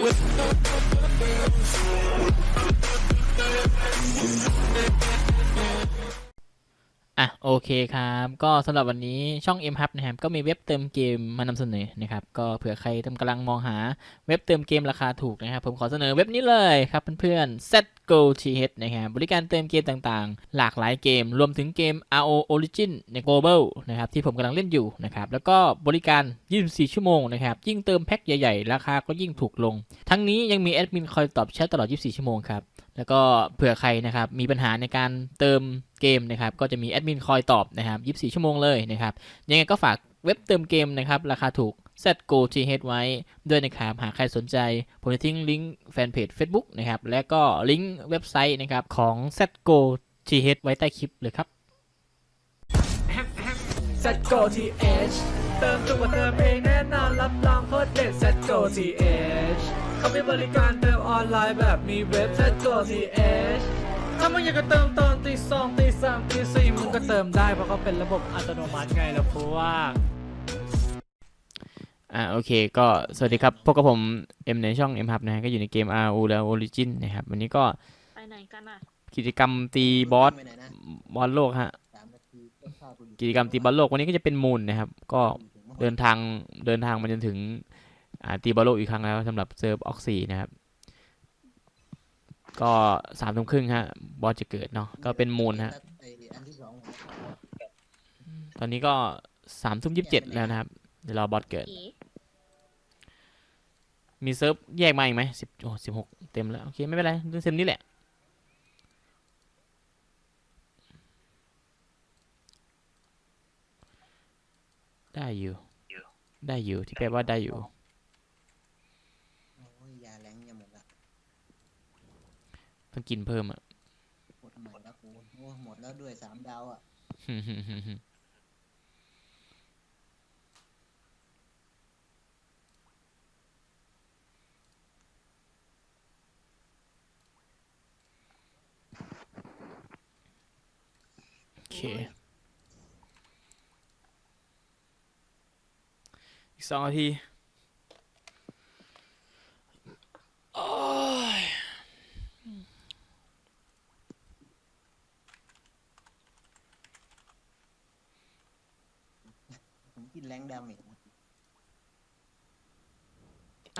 อะโอเคครับ ก็สำหรับวันนี้ช่อง M Hub นะครับก็มีเว็บเติมเกมมานำเสนอนะครับ ก็เผื่อใครกำลังมองหาเว็บเติมเกมราคาถูกนะครับ ผมขอเสนอเว็บนี้เลยครับเพื่อนๆ Go TH นะครับบริการเติมเกมต่างๆ หลากหลายเกม รวมถึงเกม RO Origin ใน Global นะครับที่ผมกำลังเล่นอยู่นะครับแล้วก็บริการ 24 ชั่วโมงนะครับยิ่งเติมแพ็คใหญ่ๆ ราคาก็ยิ่งถูกลง ทั้งนี้ยังมีแอดมินคอยตอบแชทตลอด 24 ชั่วโมงครับแล้วก็เผื่อใครนะครับมีปัญหาในการเติมเกมนะครับก็จะมีแอดมินคอยตอบนะครับ 24 ชั่วโมงเลยนะครับยังไงก็ฝากเว็บเติมเกมนะครับราคาถูก ZGO TH ไว้ด้วยนะครับหากใครสนใจ ผมจะทิ้งลิงก์แฟนเพจ Facebook นะครับ และก็ลิงก์เว็บไซต์นะครับของ ZGO TH ไว้ใต้คลิปเลยครับ Set Go TH เติมจุกกว่าเติมเองแน่นอนรับรองโคตรเด็ด Set Go TH เขามีบริการเติมออนไลน์แบบมีเว็บ Set Go TH ถ้ามึงอยากจะเติมตอนตีสองตีสามตีสี่มึงก็เติมได้เพราะเขาเป็นระบบอัตโนมัติไงล่ะเพราะว่า อ่าโอเคก็สวัสดีครับพวกกับผมเอ็มในช่อง M Hub นะฮะก็อยู่ในเกม RO แล้ว Origin นะครับวันนี้ก็ไปไหนกันอะกิจกรรมตีบอสไปไหนนะบอสโลกฮะสามนาทีต้นข้าวกูอยู่กิจกรรมตีบอลโลกวันนี้ก็จะเป็นมูลนะครับ ก็เดินทางเดินทางมาจนถึงอ่าตีบอลโลกอีกครั้งแล้วสำหรับเซิร์ฟออกซีนะครับ ก็สามทุ่มครึ่งฮะบอสจะเกิดเนาะก็เป็นมูลฮะไอ้อันที่สองตอนนี้ก็สามทุ่มยี่สิบเจ็ดแล้วนะครับเดี๋ยวรอบอสเกิด อี มีเซิร์ฟแยกมาอีกไหมสิบโอ้สิบหกเต็มแล้ว โอเค ไม่เป็นไรเรื่องเซมนี้แหละ ได้อยู่ ได้อยู่ ที่แปลว่าได้อยู่ โอ้ยยาแรงจะหมดละต้องกินเพิ่มอะ หมดใหม่แล้วกูโอ้หมดแล้วด้วยสามดาวอะ เค อีกสองนาทีโอ้ยผมกินแรงดาเมจนะ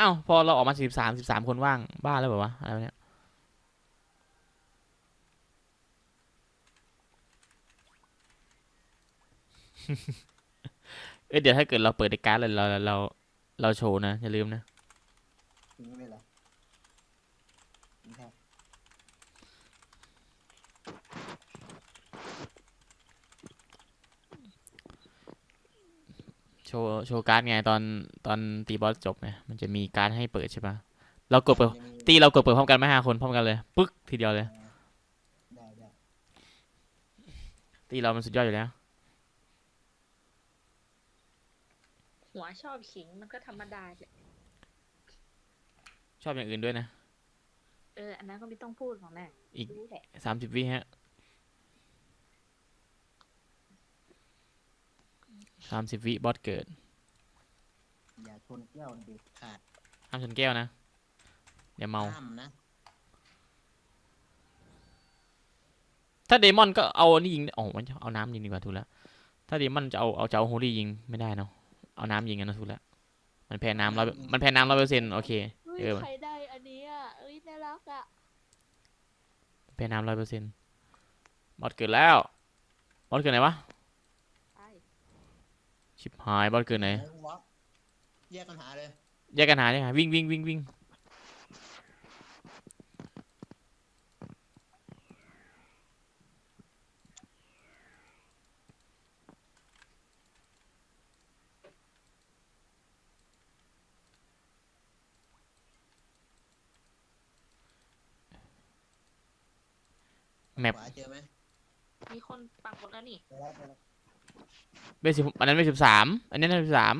อ้าว พอเราออกมาสิบสามสิบสามคนว่าง บ้าแล้วแบบวะ อะไรวะเนี่ย เอ้ยเดี๋ยวถ้าเกิดเราเปิดในการ์ดเลยเราเราเราโชว์นะอย่าลืมนะทิ้งไว้เหรอทิ้งครับโชว์โชว์การ์ดไงตอนตอนตีบอสจบไงมันจะมีการ์ดให้เปิดใช่ปะเรากดเปิดยังมีตีเรากดเปิดพร้อมกันไหมห้าคนพร้อมกันเลยปึ๊กทีเดียวเลย ได้ได้ตีเรามันสุดยอดอยู่แล้ว หัวชอบขิงมันก็ธรรมดาแหละชอบอย่างอื่นด้วยนะ เออ อันนั้นก็ไม่ต้องพูดของแน่อีกรู้แหละสามสิบวิฮะสามสิบวิบอสเกิด อย่าชนแก้วเด็ดขาดห้ามชนแก้วนะ เดี๋ยวเมา ห้ามนะถ้าเดมอนก็เอาอันนี่ยิง อ๋อมันจะเอาน้ำยิงดีกว่าถูกแล้ว ถ้าเดมอนจะเอาเอาจะเอาโฮลี่ยิงไม่ได้เนาะ เอาน้ำยิงกันนะถูกแล้วมันแพ้น้ำร้อยมันแพ้น้ำร้อยเปอร์เซ็นต์โอเคเฮ้ยเออใครได้อันนี้อะเอ้ยน่ารักอะแพ้น้ำร้อยเปอร์เซ็นต์บอสเกิดแล้วบอสเกิดไหนวะใช่ชิบหายบอสเกิดไหนเออวะแยกปัญหาเลยแยกกันหาเนี่ยวิ่งวิ่งวิ่งวิ่ง แมป ขวาเจอไหมมีคนปักหมดแล้วนี่ เจอแล้วเจอแล้วเบสิบอันนั้นเบสิบสามอันนี้สิบสาม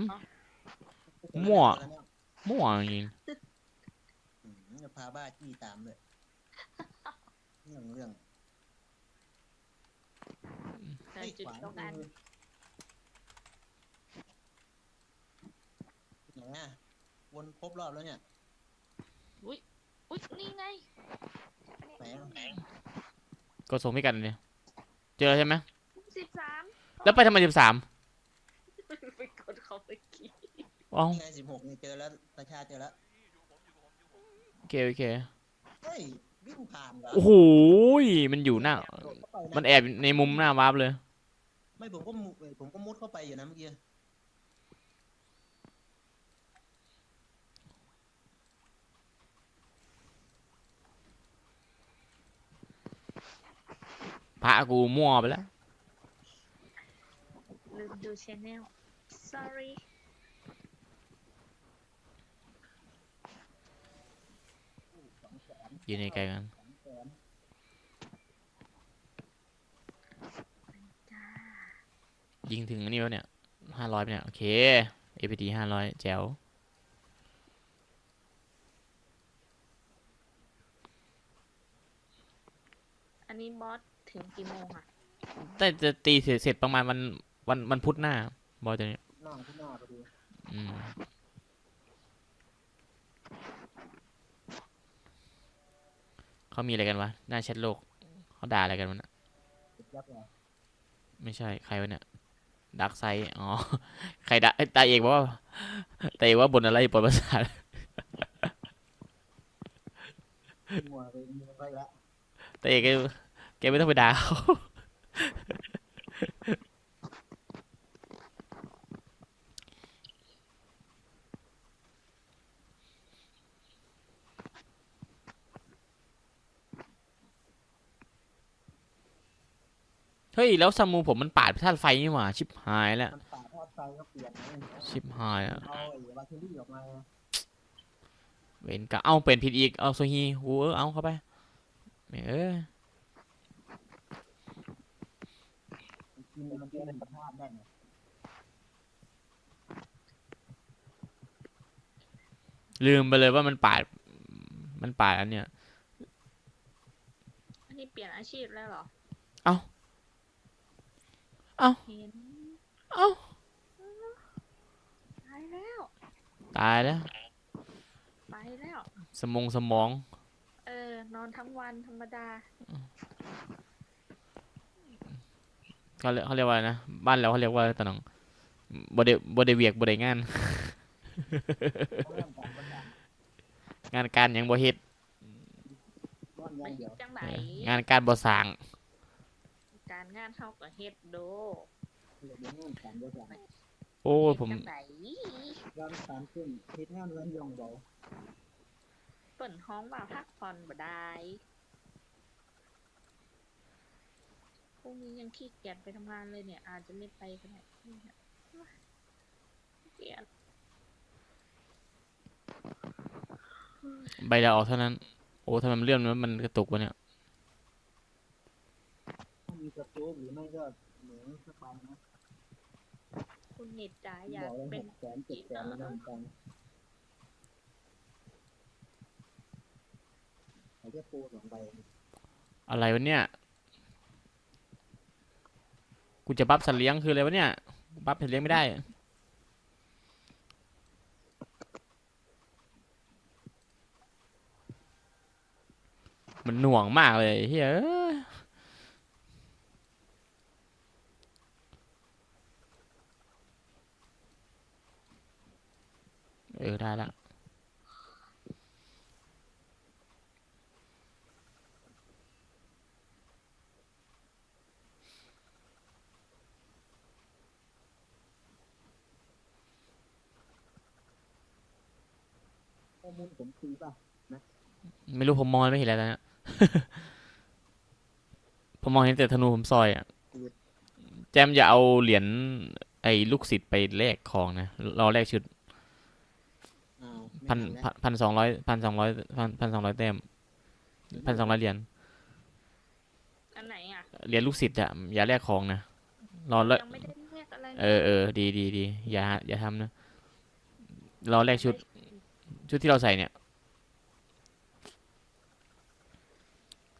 มั่ว เจอแล้มั่วจริงอืมจะพาบ้าจี้ตามเลยเรื่องเรื่องเดินเฮ้ยจุดขวาตรงนั้นไหนอะวนครบรอบแล้วเนี่ย อุ้ยอุ้ยนี่ไงไหนอะ ก็ส่งพี่กันเนี่ยเจอใช่ไหมสิบสามแล้วไปทำไมสิบสามไปกดเขาไปกี่อ๋อนี่ไงสิบหกนี่เจอแล้วตาชาเจอแล้วโอเคโอเคเฮ้ยวิ่งผ่านเหรอโอ้โหยมันอยู่หน้าโดดเข้าไปะมันแอบในมุมหน้าวาร์ปเลย ไม่ผมก็มุเอ้ยผมก็มุดเข้าไปอยู่นะเมื่อกี้ พระกูมั่วไปแล้วลืมดูชแนล sorry อยู่ในไกลกันจ้ายิงถึงอันนี้วะเนี่ยห้าร้อยเนี่ย โอเค APT ห้าร้อยแจ๋วอันนี้บอส ถึงกี่โมงอะแต่จะตีเสร็จเสร็จประมาณวันวันวันพุธหน้าบอยตัวนี้หน้าที่หน้าพอดีอืมเขามีอะไรกันวะหน้าแชทโลกเขาด่าอะไรกันวะเนะติดยับเลยไม่ใช่ใครวะเนี่ยดักไซอ๋อใครด่าเอ้ยตาเอกบอกว่าตาเอกว่าบนอะไรปวดประสาทมัวไปมัวไปละ ตาเอกแก แกไม่ต้องไปด่าเขาเฮ้ย แล้วซามูผมมันปาดธาตุไฟนี่หว่า ชิบหายแล้ว มันป่าทอดไฟก็เปลี่ยนนะชิบหายอะ เอาไอ้วาเทอรี่ออกมาเวนกะเอาเป็นผิดอีก เอาโซฮี หูเออเอาเข้าไปแม่งเอ้ย กินมันกินเป็นประทาดได้ไงลืมไปเลยว่ามันปาด มันปาดอันเนี้ย อันนี้เปลี่ยนอาชีพแล้วเหรอ เอ้า เอ้า เห็นเอ้า ตายแล้ว ตายแล้ว ไปแล้ว สมองสมอง เออ นอนทั้งวันธรรมดา เขาเรียกเขาเรียกว่าอะไรนะ บ้านเราเขาเรียกว่าอะไรตะหนองบไดบไดเวียกบไดงานเขาเริ่มการประกาศงานการหยังบ่เฮ็ดก้อนอไม่ย่างเดีคิยดวจังไหนเอองานการบ่สร้างการงานเท่ากับเฮ็ดโดเดี๋ยวนี้การประกาศโอ้ยผมจังไหนร้านสามขึ้นทิศงานเงินยองเบาเปิ่นห้องว่าพักผ่อนบ่ได้ พรุ่งนี้ยังขี้เกียจไปทำงานเลยเนี่ย อาจจะไม่ไปก็ได้เนี่ยเกลียดใบลาออกเท่านั้น โอ้ทำไมมันเลื่อนมันมันกระตุกวะเนี่ยถ้ามีกระตุ้หรือไม่ก็เหมือนสักใบนะคุณเน็ตจ๋าอยาบกอกเลยเป็หนกแสนเจ็ดแสนแล้วกันกันไอ้แค่ปูสองใบอะไรวะเนี่ย กูจะบัฟสัตว์เลี้ยงคืออะไรวะเนี่ย บัฟสัตว์เลี้ยงไม่ได้ มันหน่วงมากเลยเฮ้ยเอออได้ละ อมูลผมฟรีป่ะไม่รู้ผมมองไม่เห็นอะไรแล้วเนี่ยผมมองเห็นแต่ธนูผมซอยอะ แจมอย่าเอาเหรียญไอ้ลูกศิษย์ไปแลกของนะรอแลกชุดอ้าวพันพันพันสองร้อยพันสองร้อยพันพันสองร้อยแต้มพันสองร้อยเหรียญอันไหนอะ เหรียญลูกศิษย์อะอย่าแลกของนะรอแลกยังไม่ได้เรียกอะไรเออเออดีดีดีอย่าอย่าทำนะ รอแลกชุด ชุดที่เราใส่เนี่ย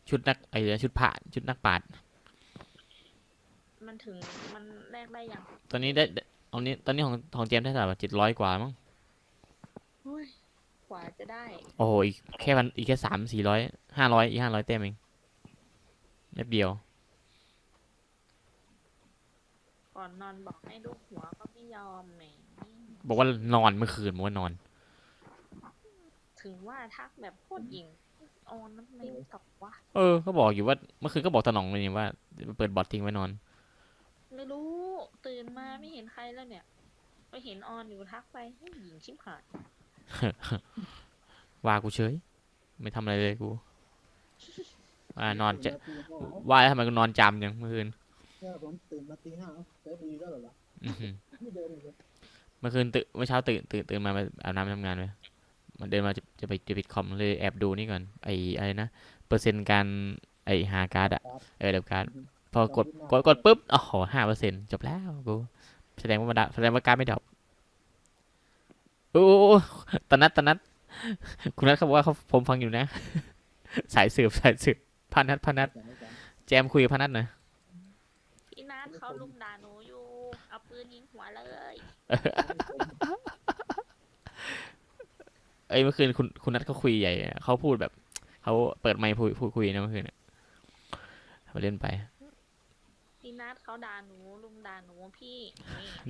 ชุดนักไอ้เดี๋ยวชุดผ่าชุดนักปราดมันถึงมันแลกได้ยังตอนนี้ได้ได้เอานี้ตอนนี้ของของเจมส์ได้เท่าไหร่เจ็ดร้อยกว่ามั้งอุ้ยกว่าจะได้โอ้โหอีกแค่พันอีกแค่สามสี่ร้อยห้าร้อยอีกห้าร้อยแต้มเองแป๊บเดียว ก่อนนอนบอกให้ลูกหัวก็ไม่ยอมแหม บอกว่านอนเมื่อคืนบอกว่านอน ถึงว่าทักแบบโคตรหญิงออนน้ำไม่ตอบวะเออก็บอกอยู่ว่าเมื่อคืนก็บอกตาหนองเลยนี่ว่าเปิดบอททิ้งไว้นอน ไม่รู้ตื่นมาไม่เห็นใครแล้วเนี่ยไปเห็นออนอยู่ทักไปเฮ้ยหญิงชิบหายว่ากูเฉยไม่ทำอะไรเลยกูว่านอนจะว่าแล้วทำไมกูนอนจำยังเมื่อคืนเนี่ยผมตื่นมาตีห้าเซิร์ฟดีแล้วเหรออื้อหือไม่เดินเลยเมื่อคืนตื่นเมื่อเช้าตื่นตื่นตื่นมามาอาบน้ำไปทำงานเลย มันเดินมาจะจะไปจะปิดคอมเลยแอบดูนี่ก่อนไออะไรนะเปอร์เซ็นต์การไอหาการ์ดอะเออเดี๋ยวการ์ดพอกดกดกดปุ๊บโอ้โหห้าเปอร์เซ็นต์จบแล้วกูแสดงว่ามันดะแสดงว่าการ์ดไม่ดรอปโอ้โหตอนนัดตอนนัดคุณนัทเขาบอกว่าเขาผมฟังอยู่นะ สายสืบสายสืบพานัทพานัทแต่ไม่จแจมคุยกับพานัทหน่อยพี่นัทเขาลุมด่าหนูอยู่ เอาปืนยิงหัวเลย เอ้ยเมื่อคืนคุณคุณนัทเขาคุยใหญ่อะเขาพูดแบบเขาเปิดไมค์พูดพูดคุยนะเมื่อคืนอะไปเล่นไปพี่นัทเขาด่าหนูลุมด่าหนูพี่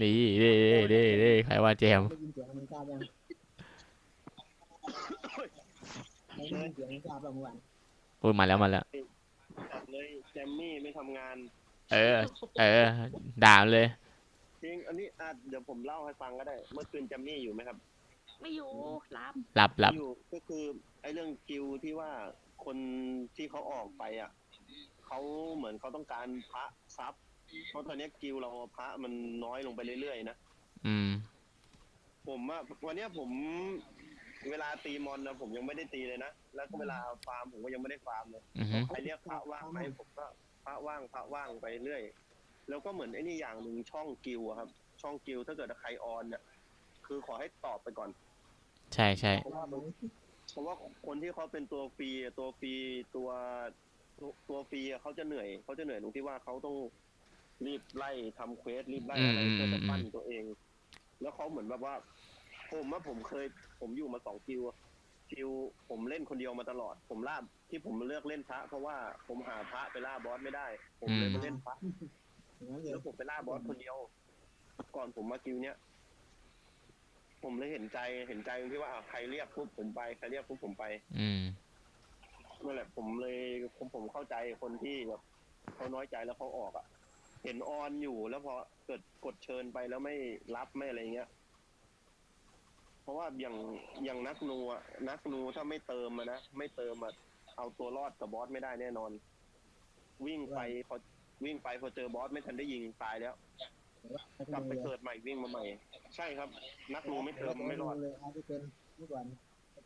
นี่นี่เด้เด้เด้เด้ใครว่าแจมได้ยินเสียงมันกล้ายังได้ยินเสียงมันกล้าบ้างเมื่อวานพูดมาแล้วมาแล้วจัดเลยแจมมี่ไม่ทำงาน เออ เออ ด่ามันเลยจริงอันนี้อะเดี๋ยวผมเล่าให้ฟังก็ได้ เมื่อคืนแจมมี่อยู่ไหมครับ ไม่อยู่รับหลับหลับอยู่ก็คือไอ้เรื่องกิวที่ว่าคนที่เขาออกไปอะเขาเหมือนเขาต้องการพระทรัพย์เพราะตอนนี้กิวเราพระมันน้อยลงไปเรื่อยๆนะอืม ผมอะวันเนี้ยผมเวลาตีมอนนะผมยังไม่ได้ตีเลยนะแล้วก็เวลาฟาร์มผมก็ยังไม่ได้ฟาร์มเลยอือฮึใครเรียกพระว่างไหมผมก็พระว่างพระว่างไปเรื่อย แล้วก็เหมือนไอ้นี่อย่างหนึ่งช่องกิวอะครับ ช่องกิวถ้าเกิดใครออนเนี่ยคือขอให้ตอบไปก่อน ใช่ใช่เพราะว่ามันเพราะว่าคนที่เขาเป็นตัวฟรีตัวฟรีตัวตัวตัวฟรีอะเขาจะเหนื่อยเขาจะเหนื่อยตรงที่ว่าเขาต้องรีบไล่ทำเควสรีบไล่อะไรเพื่อจะปั้นตัวเอง แล้วเขาเหมือนแบบว่า ผมว่าผมเคย ผมอยู่มาสองคิวอะคิวผมเล่นคนเดียวมาตลอด ผมล่าที่ผมเลือกเล่นพระ เพราะว่าผมหาพระไปล่าบอสไม่ได้ ผมเลยมาเล่นพระอย่างนั้นเลยแล้วผมไปล่าบอสคนเดียว ก่อนผมมากิวเนี้ย ผมเลยเห็นใจเห็นใจตรงที่ว่าอะใครเรียกปุ๊บผมไปใครเรียกปุ๊บผมไป อืมนั่นแหละผมเลยผมผมเข้าใจคนที่แบบเขาน้อยใจแล้วเขาออกอะ เห็นออนอยู่แล้วพอเกิดกดเชิญไปแล้วไม่รับไม่อะไรเงี้ยเพราะว่าอย่างอย่างนักนูอะนักนูถ้าไม่เติมอะนะไม่เติมอะเอาตัวรอดกับบอสไม่ได้แน่นอน วิ่งไปพอวิ่งไปพอเจอบอสไม่ทันได้ยิงตายแล้ว กลับไปเกิดใหม่วิ่งมาใหม่ ใช่ครับ นักนูไม่เติมไม่รอดเลยอาจจะเป็นเมื่อก่อน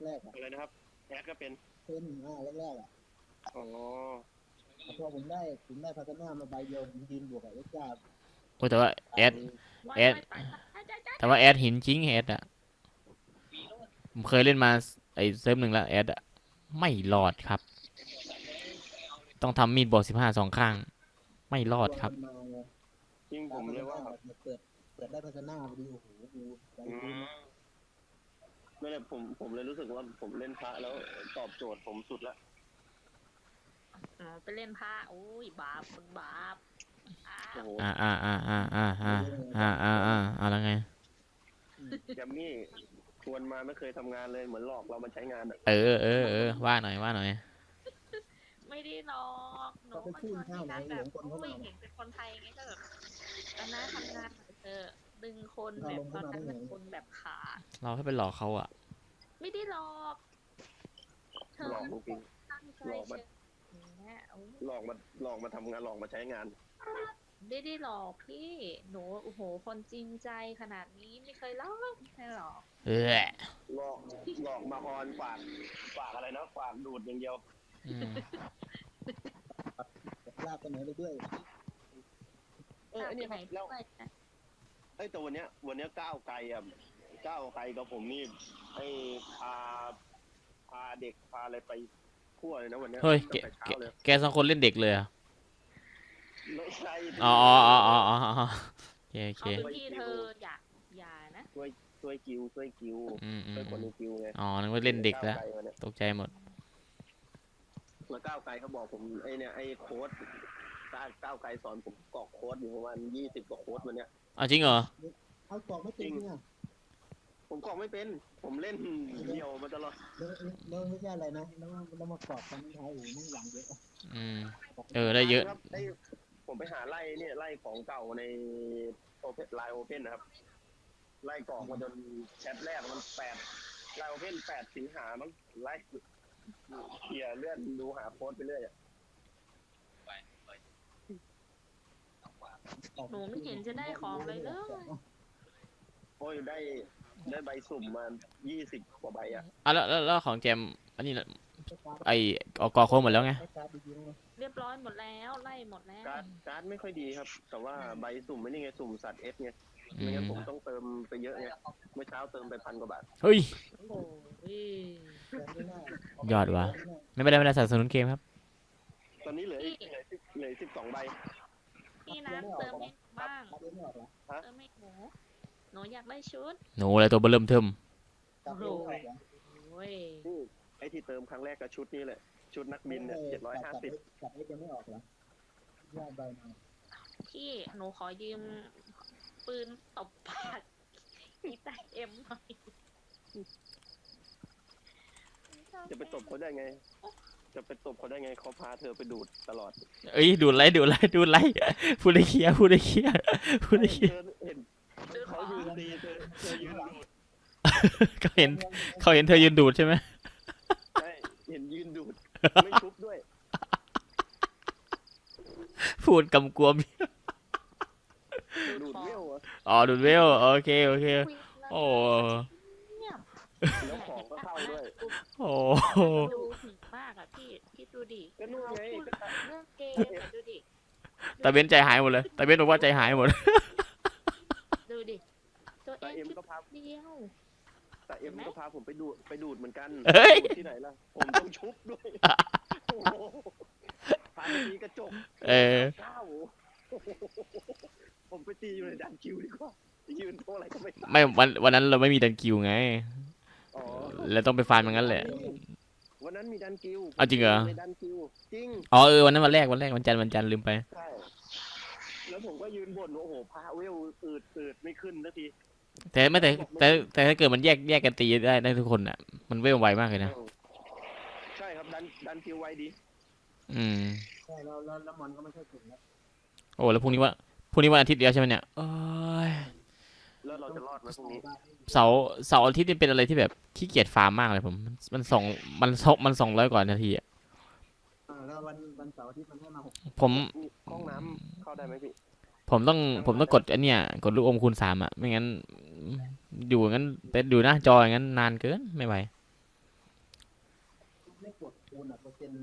แรกๆอะอะไรนะครับแอดก็เป็นเป็นอ่าแรกๆอะอ๋อพอผมได้ผมได้พัฒนามาใบเดียวผมยืนบวกกับเอ็กซ์จ้าโอ้แต่ว่าแอดว่าเอ็ดไปไปไปไปแต่ว่าแอดหินจริงแอดอะผมเคยเล่นมาไอเซิร์ฟหนึ่งแล้วแอดอะไม่รอดครับ ต้องทำมีดบอดสิบห้าสองข้าง ไม่รอดครับมาไงจ ริงผมเลยว่าเปิดเปิดได้พัฒนาพอดีโอ้โหดูใจอืดีมนั่นแหละผมผมเลยรู้สึกว่าผมเล่นพระแล้วตอบโจทย์ผมสุดละอ๋อไปเล่นผ้าอุ้ยบาปมึงบาปอ้าโอ้วโหอ่าอ่าอ่าอ่าอ่าอ่าอ่าอ่าอ่าอ่าแล้วไง แจมมี่ชวนมาไม่เคยทำงานเลยเหมือนหลอกเรามาใช้งานอะเออเออเออว่าหน่อยว่าหน่อย ไม่ได้หรอกหนูมาชวนพี่นัทแบบอุ้ยเห็นเป็นคนไทยไงก็แบบ ตอนนั้นทำงานเออดึงคนแบบตอนนั้นแบบคนแบบขาดเราให้ไปหลอกเขาอะไม่ได้หรอกเธอหลอกจริงตั้งใจหลอกมันเชื่ออย่างเงี้ยโอ้ยๆหลอกมาหลอกมาทำงานหลอกมาใช้งานไม่ได้หรอกพี่หนูโอ้โหคนจริงใจขนาดนี้ไม่เคยหลอกไม่เคยหรอกเออหลอกหลอกมาออนฝากฝากอะไรนะฝากดูดอย่างเดียวอืมลากไปไหนไปด้วย เออไอ้นี่ไหนแล้วด้วยนะเอ้ยแต่วันเนี้ยวันเนี้ยก้าวไกลอะก้าวไกลกับผมนี่ให้พาพาเด็กพาอะไรไปทั่วเลยนะวันเนี้ยเฮ้ยตั้แกงแต่เช้าแกเลยแกสองคนเล่นเด็กเลยเหรอะไม่ใช่อ๋ออ๋ออ๋ออ๋ออ๋อโอเคโอเคเขาเป็นพี่เธออย่าอย่านะช่วยช่วยกิวช่วยกิวอืมอืมช่วยคนในกิวไงอ๋อนึกว่าเล่นเด็กแล้วก้าไมาเนี่ยตกใจหมด แล้วก้าวไกลเขาบอกผมไอเนี่ยไอโค้ด ก้าวก้าวไกลสอนผมกรอกโค้ดอยู่ประมาณยี่สิบกว่าโค้ดวันเนี้ยอ๋อจริงเหรอ เอากล่องไม่ติดเนี่ยผมกรอกไม่เป็น ผมเล่นเดียวมาตลอดแล้วแล้วไม่ใช่อะไรนะแล้วแล้วมากรอกกันท้ายหูนั่งอย่างเยอะอืม เออได้เยอะ ครับได้ผมไปหาไล่เนี่ยไล่ของเก่าในโอเพนไลน์โอเพนนะครับ ไล่กรอกมาจนแชทแรกมันแปดไลน์โอเพนแปดสิงหามั้งไล่เคลียร์เลื่อนดูหาโค้ดไปเรื่อยอะ หนูไม่เห็นจะได้ของเลยเลยโอ้ยได้ได้ใบสุ่มมายี่สิบกว่าใบอะอะแล้วแล้วแล้วของแจมอันนี้น่ะไอออกกอโค้งหมดแล้วไงเรียบร้อยหมดแล้วไล่หมดแล้วการ์ดการ์ดไม่ค่อยดีครับ แต่ว่าใบสุ่มไม่นี่ไงสุ่มสัตว์เอฟไงอืไม่งั้นมผมต้องเติมไปเยอะไงเมื่อเช้าเติมไปพันกว่าบาทเฮ้ยโอ้ยยอดว่ะไม่เป็นไรไม่ได้สนับสนุนเกมครับ ตอนนี้เหลืออีกเหลือสิบเหลือสิบสองใบ พี่นัทเติมให้หนูบ้างไม่ออกเหรอเติมให้หนูหนูอยากได้ชุดหนูอะไรตัวเบอร์เริ่มเทิมกลับไม่ออกเหรอโอ้ยนี่ไอที่เติมครั้งแรกกับชุดนี้แหละ ชุดนักบินเนี่ยเจ็ดร้อยห้าสิบกลับไม่จะไม่ออกเหรอแยกใบมาพี่หนูขอยืมปืนตบปากอีตาเอ็มหน่อยจะไปตบเขาได้ไง จะไปตบเขาได้ไงเขาพาเธอไปดูดตลอดเอ้ยดูดไลค์ดูดไลค์ดูดไลค์พูดได้เคลียร์พูดได้เคลียร์พูดได้เคลียร์เธอเห็นเขายืนตีเธอเธอยืนดูดเขาเห็นเขาเห็นเธอยืนดูดใช่ไหมใช่เห็นยืนดูดไม่ชุบด้วย พูดกำกวมดูดเวลอะอ๋อดูดเวลโอเคโอเคโอ้เงียบแล้วของก็เข้าด้วยโอ้ดูถึงมากอะ พี่พี่ดูดิก็นู่นไงก็ตามเรื่องเกมอะดูดิตาเบนใจหายหมดเลยตาเบนบอกว่าใจหายหมด ดูดิ ตัวเอแต่งเอ็มคิดก็พาเดียวแต่เอ็มก็พาผมไปดูดไปดูดเหมือนกันเฮ้ย ดูดที่ไหนล่ะ ผมต้องชุบด้วยโอ้โหพาไปตีกระจกเออ เก้าโอ้โหผมไปตีอยู่ในดันคิวดีกว่ายืนโทรอะไรก็ไม่ทราบไม่วันวันนั้นเราไม่มีดันกิวไง อ๋อแล้วต้องไปฟาร์มอย่างนั้นแหละ วันนั้นมีดันคิวเอาจริงเหรอ ในดันคิวจริงอ๋อเออวันนั้นวันแรกวันแรกวันจันทร์วันจันทร์ลืมไป ใช่แล้วผมก็ยืนบ่นว่าโอ้โหพาเวลอืดอืดไม่ขึ้นสักทีแต่ไม่แต่แต่แต่ถ้าเกิดมันแยกแยกกันตีได้ได้ทุกคนอะ มันเวลไวมากเลยนะ ใช่ครับดันดันคิวไวดีอืม ใช่แล้วแล้วแล้วมันก็ไม่ใช่ถึงแล้วโอ้แล้วพรุ่งนี้ว่าพรุ่งนี้วันอาทิตย์เดียวใช่ไหมเนี่ยโอ้ย แล้วเราจะรอดไหมพรุ่งนี้เสาร์เสาร์อาทิตย์นี่เป็นอะไรที่แบบขี้เกียจฟาร์มมากเลยผมมันมันสองมันสองมันสองร้อยกว่านาทีอะเออแล้ววันวันเสาร์อาที่มันให้มาหกผมห้องน้ำเข้าได้ไหมพี่ ผมต้องผมต้องกดอันเนี้ยกดลูกอมคูณสามอะ ไม่งั้น อยู่งั้นแต่อยู่หน้าจออย่างนั้นนานเกินไม่ไหวไม่กดคูณอะเปอร์เซ็นต์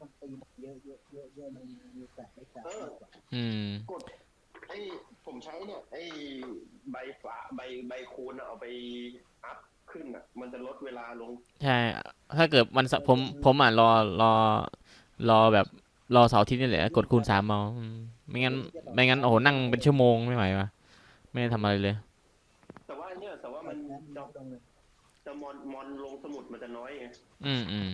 มันตีเยอะเยอะเยอะเยอะมันมีแปดไม่แปดอืมไอ้ ผมใช้เนี่ยไอ้ใบฝาใบใบคูณอะเอาไปอัพขึ้นอะ มันจะลดเวลาลง ใช่ ถ้าเกิดวันเสาร์ผมผมอะรอรอ รอแบบรอเสาร์อาทิตย์นี่แหละกดคูณสามเอาอืมไม่งั้นไม่งั้นโอ้โหนั่งเป็นชั่วโมงไม่ไหววะไม่ได้ทำอะไรเลย แต่ว่าเนี่ยแต่ว่ามันแอปจะตรงเลยจะมอนมอนลงสมุดมันจะน้อยไงอืมอืม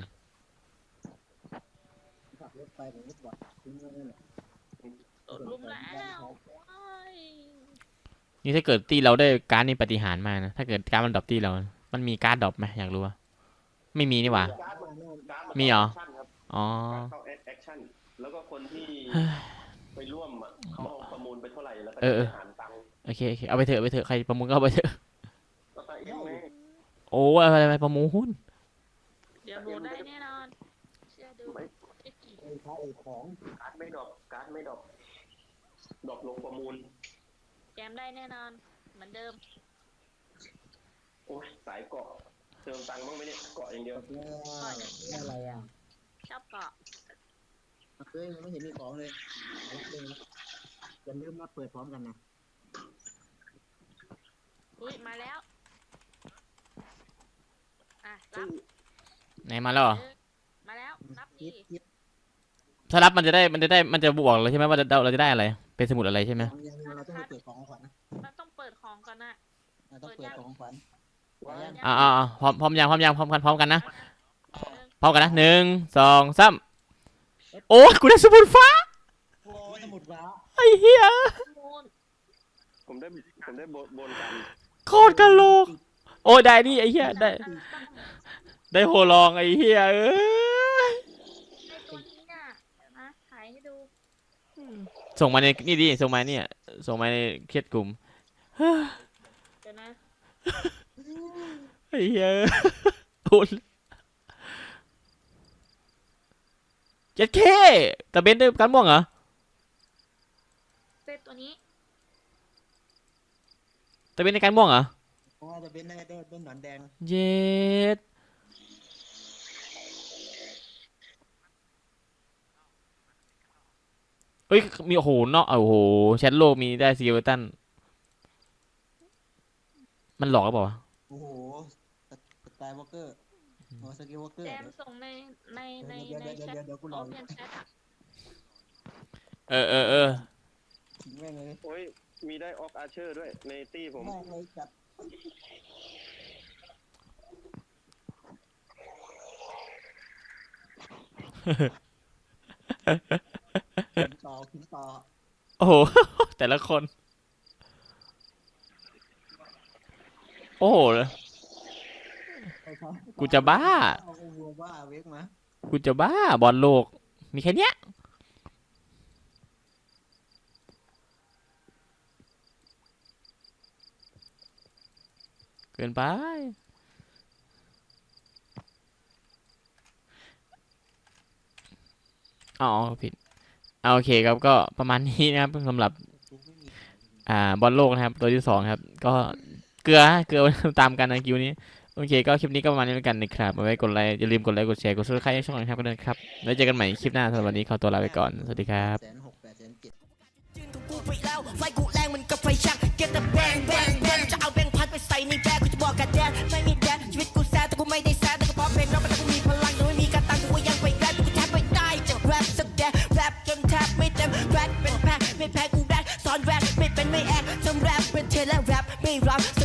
ขับรถไปผมก็บอกทิ้งไว้นั่นแหละตดลุมแล้วว้าย นี่ถ้าเกิดตีเราได้การดนี่ปฏิหารย์มากนะ ถ้าเกิดการดมันดรอปตีเรา มันมีการดดรอปไหมอยากรู้ว่าไม่มีนี่หว่าการ์ดมันการ์ดนมีเหรอแคชั่นครับอ๋อการ์ดเข้าแอคชั่น แล้วก็คนที่ไปร่วมอะเขาประมูลไปเท่าไหร่แล้วก็เออเออจะหารตังค์โอเคโอเคเอาไปเถอะเอาไปเถอะใครประมูลก็เอาไปเถอะก็ตาเอ็มไงโอ้อะไรอะไรประมูลหุ้น เดี๋ยวหนูได้แน่นอน เชื่อดูไม่ไอ้กี่ไอ้ค้าไอ้ของการ์ดไม่ดรอปการ์ดไม่ดรอปดรอปลงประมูล แจมได้แน่นอน เหมือนเดิม โอ้ยสายเกาะเติมตังค์บ้างไหมเนี่ยเกาะอย่างเดียว แล้วอะไรอะชอบเกาะเฮ้ยยังไม่เห็นมีของเลยรับเลยนะอย่าลืมนะเปิดพร้อมกันนะอุ้ยมาแล้ว อะรับไหนมาแล้วเหรอเออมาแล้วรับคิดีดคิดถ้ารับมันจะได้มันจะได้มันจะบอกเลยใช่ไหมว่าเราเราจะได้อะไร เป็นสมุดอะไรใช่ไหมยังเราต้องไปเปิดของก่อนนะเรา ต้องเปิดของก่อนนะเออะต้องเปิดของขวัญว่าอ่าอ่าอ่าพร้อมพร้อมยังพร้อมยังพร้อมกันพร้อมกันนะเออพร้อมกันนะหนึ่งสองสามโอ้ยกูได้สมุดฟ้าโอ้ยสมุดว้าไอ้เหี้ยมูนผมได้ผมได้บนบนกันโคตรกะโหลกโอ้ยได้นี่ไอ้เหี้ยได้ ได้โหลองไอ้เหี้ยเอ้ยไอตัวนี้น่ะเดี๋ยวนะถ่ายให้ดูส่งมาในนี่ดิส่งมาเนี่ยส่งมาในเครียดกลุ่มเดี๋ยวนะ ไอ้เหี้ยโอ้ยเจ็ดเคแต่เบนได้การม่วงเหรอเป็นตัวนี้ แต่เบนได้การม่วงเหรอ เพราะว่าจะเป็นได้ได้เป็นหนอนแดงเย็ดเอ้ย มี โอ้โหเนาะโอ้โห แชทโลกมีได้ซีเวอร์ตัน มันหลอกหรือเปล่าวะโอ้โหสสไตล์วอลเกอร์โอ้สกิลวอลเกอร์แจมส่งในในในเดี๋ยวในเดี๋ยวแชเดี๋ยวทเดี๋ยวกูโอรอเพนแชทอะเออเออเออทิ้งแม่งเลยโอ้ย มีได้ออกอาเชอร์ด้วย ในตี้ผม แม่งเลยจัดกินต่อกินต่อ โอ้โห แต่ละคน อ้โหไปครับกูจะบ้า เอาวัวบ้าเวกมากูจะบ้าบอลโลก มีแค่เนี้ย เกินไป อ๋อผิดเอาโอเคครับก็ประมาณนี้นะครับสำหรับกูไม่มีอ่าบอลโลกนะครับ ตัวที่สองครับ ก็ เกลือเกลือตามกันนะคิวนี้โอเคก็คลิปนี้ก็ประมาณนี้แล้วกันนะครับเอาไว้กดไลค์อย่าลืมกดไลค์กดแชร์กดซับสไครต์ช่องนะครับกันด้วยนะครับแล้วเจอกันใหม่คลิปหน้าสำหรับวันนี้ขอตัวลาไปก่อนสวัสดีครับไฟกูแรงมันกับไฟแชัก Get the bang bang bang จะเอาแบงพันไปใส่ในแบกกูจะบอกกันแดนไม่มีแดนชีวิตกูแซดแต่กูไม่ได้แซดแต่ก็เพราะเพลงเราแต่กูมีพลังแต่ไม่มีกระตังกูยังไปแรปกูแทบไม่ได้จะแรปสักแดนแรปจนแทบไม่เต็มแรปเป็นแพ้ไม่แพ้กูแรปสอนแรปไม่เป็นไม่แอคทำแรปเป็นเทและแรปไม่รับส